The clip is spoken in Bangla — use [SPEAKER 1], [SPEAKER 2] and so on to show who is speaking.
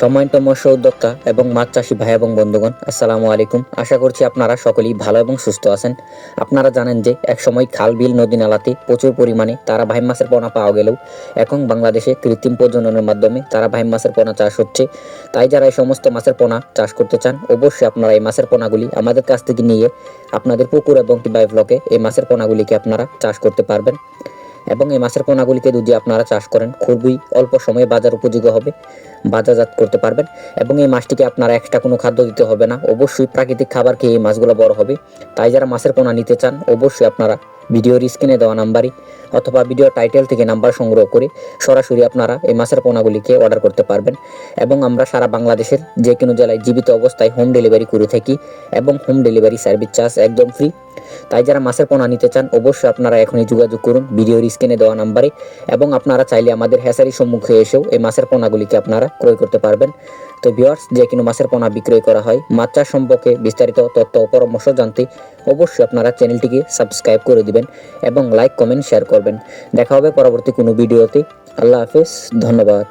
[SPEAKER 1] সম্মানিত মৎস্য উদ্যোক্তা এবং মাছ চাষি ভাই এবং বন্ধুগণ, আসসালামু আলাইকুম। আশা করছি আপনারা সকলেই ভালো এবং সুস্থ আছেন। আপনারা জানেন যে একসময় খাল, বিল, নদী নালাতে প্রচুর পরিমাণে তারা ভাই মাছের পোনা পাওয়া গেলেও এখন বাংলাদেশে কৃত্রিম প্রজননের মাধ্যমে তারা ভাই মাছের পোনা চাষ হচ্ছে। তাই যারা এই সমস্ত মাছের পোনা চাষ করতে চান, অবশ্যই আপনারা এই মাছের পোনাগুলি আমাদের কাছ থেকে নিয়ে আপনাদের পুকুর এবং কিংবা ব্লকে এই মাছের পোনাগুলিকে আপনারা চাষ করতে পারবেন। এবং এই মাছের পোনাগুলিকে যদি আপনারা চাষ করেন, খুবই অল্প সময়ে বাজার উপযোগী হবে, বাজারজাত করতে পারবেন এবং এই মাছটিকে আপনারা এক্সট্রা কোনো খাদ্য দিতে হবে না। অবশ্যই প্রাকৃতিক খাবার খেয়ে এই মাছগুলো বড় হবে। তাই যারা মাছের পোনা নিতে চান, অবশ্যই আপনারা ভিডিওর স্ক্রিনে দেওয়া নাম্বারই অথবা ভিডিও টাইটেল থেকে নাম্বার সংগ্রহ করে সরাসরি আপনারা এই মাছের পোনাগুলিকে অর্ডার করতে পারবেন এবং আমরা সারা বাংলাদেশের যে কোনো জেলায় জীবিত অবস্থায় হোম ডেলিভারি করে থাকি এবং হোম ডেলিভারি সার্ভিস চার্জ একদম ফ্রি তাই যারা মাছের পোনা নিতে চান, অবশ্যই আপনারা এখনই যোগাযোগ করুন ভিডিওর স্ক্রিনে দেওয়া নাম্বারে এবং আপনারা চাইলে আমাদের হ্যাসারির সম্মুখে এসেও এই মাছের পোনাগুলিকে আপনারা ক্রয় করতে পারবেন। তো ভিওয়ার্স যে কোনো মাছের পোনা বিক্রয় করা হয়, মাছ চাষ সম্পর্কে বিস্তারিত তথ্য ও পরামর্শ জানতে অবশ্যই আপনারা চ্যানেলটিকে সাবস্ক্রাইব করে দিবেন এবং লাইক কমেন্ট শেয়ার করবেন। দেখা হবে পরবর্তী কোনো ভিডিওতে। আল্লাহ হাফেজ, ধন্যবাদ।